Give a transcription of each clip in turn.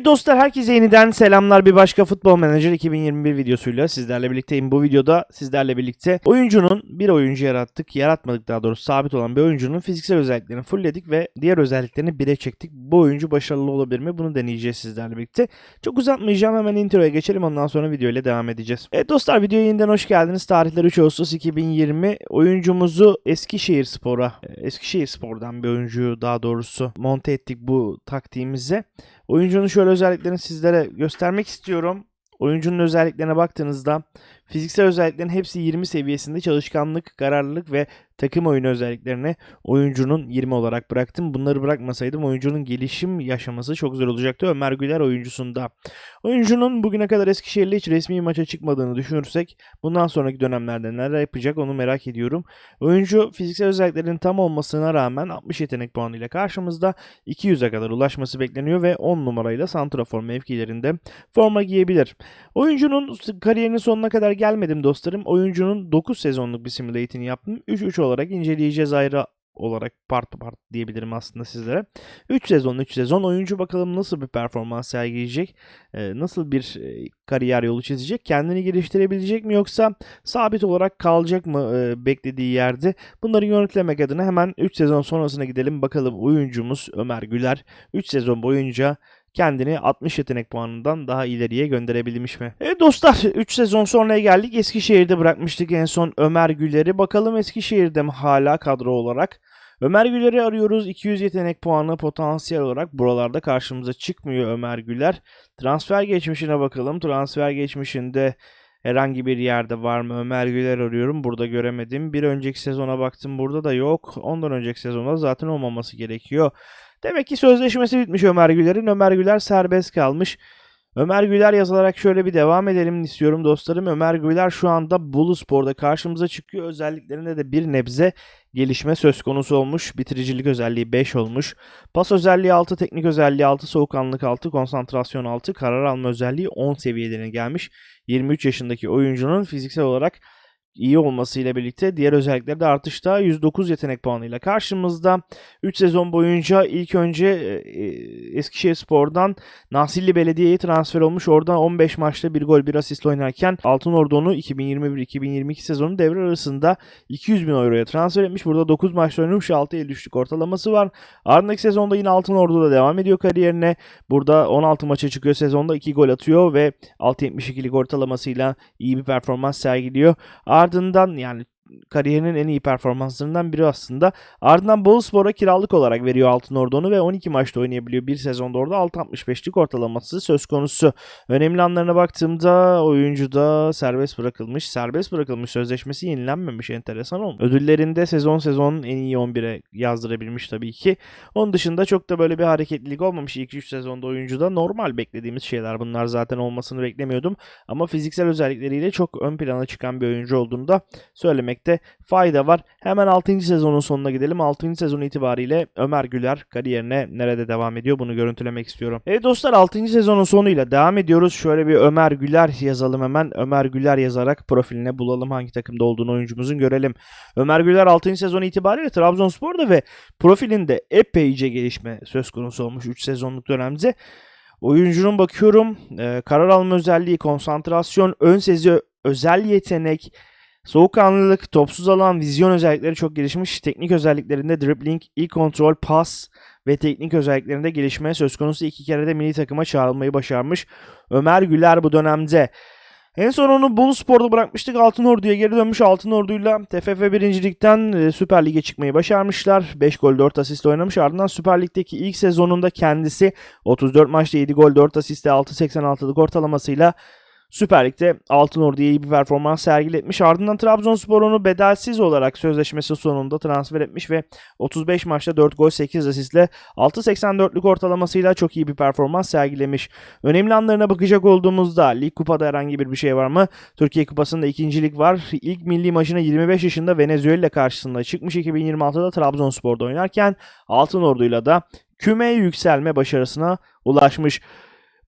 Evet dostlar herkese yeniden selamlar. Bir başka Futbol Manager 2021 videosuyla sizlerle birlikteyim. Bu videoda sizlerle birlikte oyuncunun bir oyuncu yarattık. Yaratmadık daha doğrusu sabit olan bir oyuncunun fiziksel özelliklerini fullledik ve diğer özelliklerini bire çektik. Bu oyuncu başarılı olabilir mi? Bunu deneyeceğiz sizlerle birlikte. Çok uzatmayacağım hemen introya geçelim ondan sonra video ile devam edeceğiz. Evet dostlar videoya yeniden hoş geldiniz. Tarihler 3 Ağustos 2020. Oyuncumuzu Eskişehir Spor'a, Eskişehir Spor'dan bir oyuncuyu daha doğrusu monte ettik bu taktiğimize. Oyuncunun şöyle özelliklerini sizlere göstermek istiyorum. Oyuncunun özelliklerine baktığınızda fiziksel özelliklerin hepsi 20 seviyesinde çalışkanlık, kararlılık ve takım oyunu özelliklerini oyuncunun 20 olarak bıraktım. Bunları bırakmasaydım oyuncunun gelişim yaşaması çok zor olacaktı. Ömer Güler oyuncusunda. Oyuncunun bugüne kadar Eskişehir'le hiç resmi maça çıkmadığını düşünürsek bundan sonraki dönemlerde neler yapacak onu merak ediyorum. Oyuncu fiziksel özelliklerin tam olmasına rağmen 60 yetenek puanıyla karşımızda 200'e kadar ulaşması bekleniyor ve 10 numarayla santrafor mevkilerinde forma giyebilir. Oyuncunun kariyerinin sonuna kadar gelmedim dostlarım. Oyuncunun 9 sezonluk bir simülatini yaptım. 3-3 olarak inceleyeceğiz ayrı olarak part part diyebilirim aslında sizlere. 3 sezon 3 sezon oyuncu bakalım nasıl bir performans sergileyecek, e, nasıl bir e, kariyer yolu çizecek, kendini geliştirebilecek mi yoksa sabit olarak kalacak mı e, beklediği yerde. Bunları yönetlemek adına hemen 3 sezon sonrasına gidelim bakalım oyuncumuz Ömer Güler 3 sezon boyunca kendini 60 yetenek puanından daha ileriye gönderebilmiş mi? Evet dostlar 3 sezon sonra geldik. Eskişehir'de bırakmıştık en son Ömer Güler'i. Bakalım Eskişehir'de mi hala kadro olarak? Ömer Güler'i arıyoruz. 200 yetenek puanı potansiyel olarak buralarda karşımıza çıkmıyor Ömer Güler. Transfer geçmişine bakalım. Transfer geçmişinde herhangi bir yerde var mı? Ömer Güler arıyorum. Burada göremedim. Bir önceki sezona baktım. Burada da yok. Ondan önceki sezonda zaten olmaması gerekiyor. Demek ki sözleşmesi bitmiş Ömer Güler'in. Ömer Güler serbest kalmış. Ömer Güler yazılarak şöyle bir devam edelim istiyorum dostlarım. Ömer Güler şu anda Bolu Spor'da karşımıza çıkıyor. Özelliklerinde de bir nebze gelişme söz konusu olmuş. Bitiricilik özelliği 5 olmuş. Pas özelliği 6, teknik özelliği 6, soğukkanlılık 6, konsantrasyon 6, karar alma özelliği 10 seviyelerine gelmiş. 23 yaşındaki oyuncunun fiziksel olarak iyi olmasıyla birlikte diğer özellikleri de artışta 109 yetenek puanıyla karşımızda. 3 sezon boyunca ilk önce e, Eskişehir Spor'dan Nasilli Belediye'ye transfer olmuş. Oradan 15 maçta bir gol bir asist oynarken Altın Ordu'nu 2021-2022 sezonu devre arasında 200 bin euroya transfer etmiş. Burada 9 maçta oynamış 6.53'lük ortalaması var. Ardındaki sezonda yine Altın Ordu'da devam ediyor kariyerine. Burada 16 maça çıkıyor sezonda 2 gol atıyor ve 6.72'lik ortalamasıyla iyi bir performans sergiliyor. Yani kariyerinin en iyi performanslarından biri aslında. Ardından Boluspor'a kiralık olarak veriyor Altın Ordu'nu ve 12 maçta oynayabiliyor. Bir sezonda orada 6.65'lik ortalaması söz konusu. Önemli anlarına baktığımda oyuncu da serbest bırakılmış. Serbest bırakılmış sözleşmesi yenilenmemiş. Enteresan olmuş. Ödüllerinde sezon sezon en iyi 11'e yazdırabilmiş tabii ki. Onun dışında çok da böyle bir hareketlilik olmamış. İlk 3 sezonda oyuncuda normal beklediğimiz şeyler. Bunlar zaten olmasını beklemiyordum. Ama fiziksel özellikleriyle çok ön plana çıkan bir oyuncu olduğunu da söylemek etmekte fayda var. Hemen 6. sezonun sonuna gidelim. 6. sezon itibariyle Ömer Güler kariyerine nerede devam ediyor bunu görüntülemek istiyorum. Evet dostlar 6. sezonun sonuyla devam ediyoruz. Şöyle bir Ömer Güler yazalım hemen. Ömer Güler yazarak profiline bulalım hangi takımda olduğunu oyuncumuzun görelim. Ömer Güler 6. sezon itibariyle Trabzonspor'da ve profilinde epeyce gelişme söz konusu olmuş 3 sezonluk dönemde. Oyuncunun bakıyorum e, karar alma özelliği, konsantrasyon, ön sezi, özel yetenek, Soğukkanlılık, topsuz alan, vizyon özellikleri çok gelişmiş. Teknik özelliklerinde dribbling, iyi kontrol, pas ve teknik özelliklerinde gelişme söz konusu. iki kere de milli takıma çağrılmayı başarmış. Ömer Güler bu dönemde. En son onu Bolu Spor'da bırakmıştık. Altın Ordu'ya geri dönmüş. Altın Ordu'yla TFF 1. Lig'den Süper Lig'e çıkmayı başarmışlar. 5 gol 4 asist oynamış. Ardından Süper Lig'deki ilk sezonunda kendisi 34 maçta 7 gol 4 asiste 6.86'lık ortalamasıyla Süper Lig'de Altın Ordu'ya iyi bir performans sergiletmiş. Ardından Trabzonspor onu bedelsiz olarak sözleşmesi sonunda transfer etmiş ve 35 maçta 4 gol 8 asistle 6.84'lük ortalamasıyla çok iyi bir performans sergilemiş. Önemli anlarına bakacak olduğumuzda Lig Kupa'da herhangi bir bir şey var mı? Türkiye Kupası'nda ikincilik var. İlk milli maçına 25 yaşında Venezuela karşısında çıkmış 2026'da Trabzonspor'da oynarken Altın Ordu'yla da küme yükselme başarısına ulaşmış.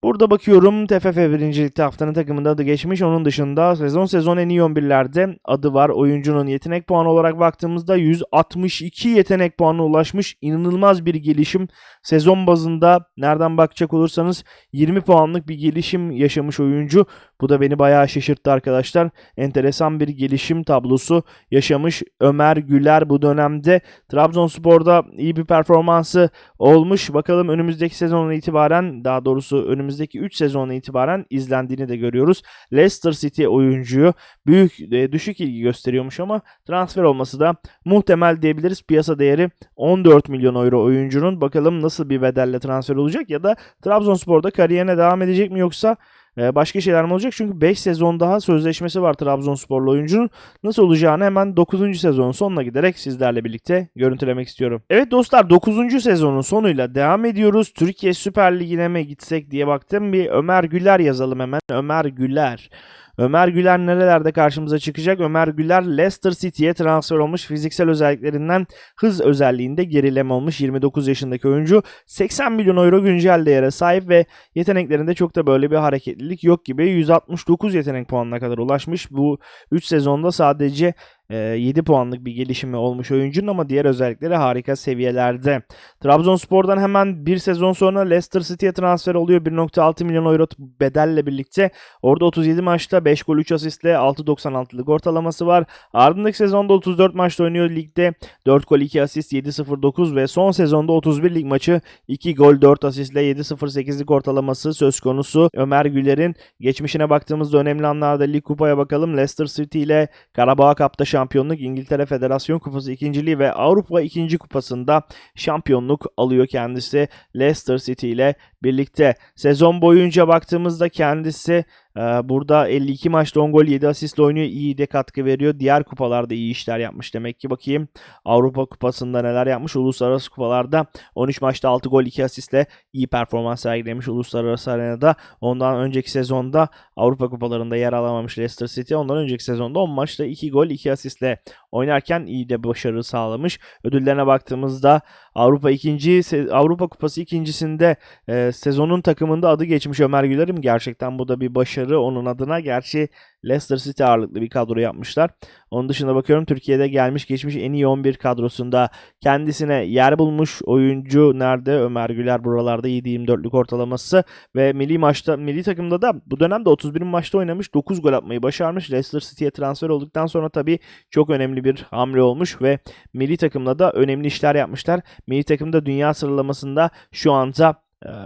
Burada bakıyorum TFF 1. Lig'de haftanın takımında adı geçmiş. Onun dışında sezon sezon en iyi 11'lerde adı var. Oyuncunun yetenek puanı olarak baktığımızda 162 yetenek puanına ulaşmış. İnanılmaz bir gelişim. Sezon bazında nereden bakacak olursanız 20 puanlık bir gelişim yaşamış oyuncu. Bu da beni bayağı şaşırttı arkadaşlar. Enteresan bir gelişim tablosu yaşamış Ömer Güler bu dönemde. Trabzonspor'da iyi bir performansı olmuş. Bakalım önümüzdeki sezonun itibaren daha doğrusu önümüzdeki 3 sezonun itibaren izlendiğini de görüyoruz. Leicester City oyuncuyu büyük e, düşük ilgi gösteriyormuş ama transfer olması da muhtemel diyebiliriz. Piyasa değeri 14 milyon euro oyuncunun. Bakalım nasıl bir bedelle transfer olacak ya da Trabzonspor'da kariyerine devam edecek mi yoksa e, başka şeyler mi olacak? Çünkü 5 sezon daha sözleşmesi var Trabzonsporlu oyuncunun. Nasıl olacağını hemen 9. sezonun sonuna giderek sizlerle birlikte görüntülemek istiyorum. Evet dostlar 9. sezonun sonuyla devam ediyoruz. Türkiye Süper Ligi'ne mi gitsek diye baktım. Bir Ömer Güler yazalım hemen. Ömer Güler. Ömer Güler nerelerde karşımıza çıkacak? Ömer Güler Leicester City'ye transfer olmuş. Fiziksel özelliklerinden hız özelliğinde gerileme olmuş. 29 yaşındaki oyuncu 80 milyon euro güncel değere sahip ve yeteneklerinde çok da böyle bir hareketlilik yok gibi. 169 yetenek puanına kadar ulaşmış. Bu 3 sezonda sadece 7 puanlık bir gelişimi olmuş oyuncunun ama diğer özellikleri harika seviyelerde. Trabzonspor'dan hemen bir sezon sonra Leicester City'ye transfer oluyor. 1.6 milyon euro bedelle birlikte. Orada 37 maçta 5 gol 3 asistle 6.96'lık ortalaması var. Ardındaki sezonda 34 maçta oynuyor ligde. 4 gol 2 asist 7.09 ve son sezonda 31 lig maçı 2 gol 4 asistle 7.08'lik ortalaması söz konusu. Ömer Güler'in geçmişine baktığımızda önemli anlarda lig kupaya bakalım. Leicester City ile Karabağ Cup'ta şampiyonluk, İngiltere Federasyon Kupası ikinciliği ve Avrupa ikinci kupasında şampiyonluk alıyor kendisi Leicester City ile birlikte. Sezon boyunca baktığımızda kendisi burada 52 maçta 10 gol 7 asistle oynuyor. İyi de katkı veriyor. Diğer kupalarda iyi işler yapmış demek ki. Bakayım Avrupa kupasında neler yapmış. Uluslararası kupalarda 13 maçta 6 gol 2 asistle iyi performans sergilemiş uluslararası arenada. Ondan önceki sezonda Avrupa kupalarında yer alamamış Leicester City. Ondan önceki sezonda 10 maçta 2 gol 2 asistle oynarken iyi de başarı sağlamış. Ödüllerine baktığımızda Avrupa ikinci Avrupa Kupası ikincisinde e, sezonun takımında adı geçmiş Ömer Güler'im. Gerçekten bu da bir başarı onun adına. Gerçi Leicester City ağırlıklı bir kadro yapmışlar. Onun dışında bakıyorum Türkiye'de gelmiş geçmiş en iyi 11 kadrosunda kendisine yer bulmuş oyuncu nerede? Ömer Güler buralarda 7-24'lük ortalaması ve milli maçta milli takımda da bu dönemde 31 maçta oynamış 9 gol atmayı başarmış. Leicester City'ye transfer olduktan sonra tabii çok önemli bir hamle olmuş ve milli takımda da önemli işler yapmışlar. Milli takımda dünya sıralamasında şu anda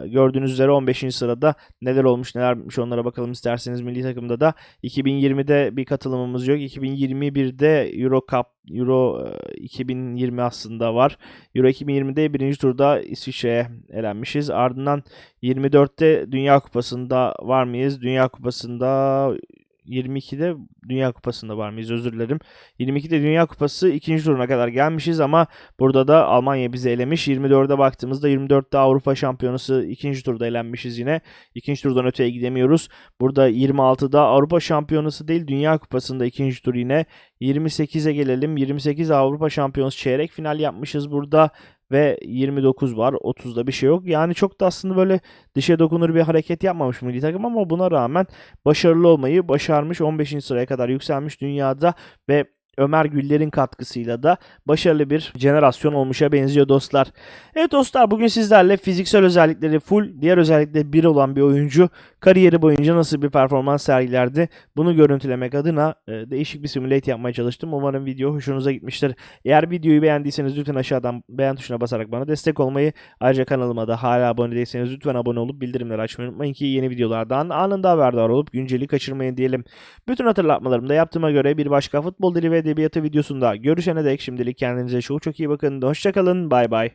gördüğünüz üzere 15. sırada neler olmuş neler bitmiş onlara bakalım isterseniz milli takımda da 2020'de bir katılımımız yok. 2021'de Euro Cup Euro 2020 aslında var. Euro 2020'de birinci turda İsviçre'ye elenmişiz. Ardından 24'te Dünya Kupası'nda var mıyız? Dünya Kupası'nda 22'de Dünya Kupası'nda var mıyız? Özür dilerim. 22'de Dünya Kupası ikinci turuna kadar gelmişiz ama burada da Almanya bizi elemiş. 24'e baktığımızda 24'te Avrupa Şampiyonası ikinci turda elenmişiz yine. İkinci turdan öteye gidemiyoruz. Burada 26'da Avrupa Şampiyonası değil Dünya Kupası'nda ikinci tur yine. 28'e gelelim. 28 Avrupa Şampiyonası çeyrek final yapmışız burada ve 29 var. 30'da bir şey yok. Yani çok da aslında böyle dışa dokunur bir hareket yapmamış milli takım ama buna rağmen başarılı olmayı başarmış. 15. sıraya kadar yükselmiş dünyada ve Ömer Güller'in katkısıyla da başarılı bir jenerasyon olmuşa benziyor dostlar. Evet dostlar bugün sizlerle fiziksel özellikleri full, diğer özellikleri bir olan bir oyuncu kariyeri boyunca nasıl bir performans sergilerdi bunu görüntülemek adına e, değişik bir simülate yapmaya çalıştım. Umarım video hoşunuza gitmiştir. Eğer videoyu beğendiyseniz lütfen aşağıdan beğen tuşuna basarak bana destek olmayı, ayrıca kanalıma da hala abone değilseniz lütfen abone olup bildirimleri açmayı unutmayın ki yeni videolardan anında haberdar olup günceli kaçırmayın diyelim. Bütün hatırlatmalarımı da yaptığıma göre bir başka futbol dili ve edebiyatı videosunda görüşene dek şimdilik kendinize çok çok iyi bakın. Hoşçakalın. Bay bay.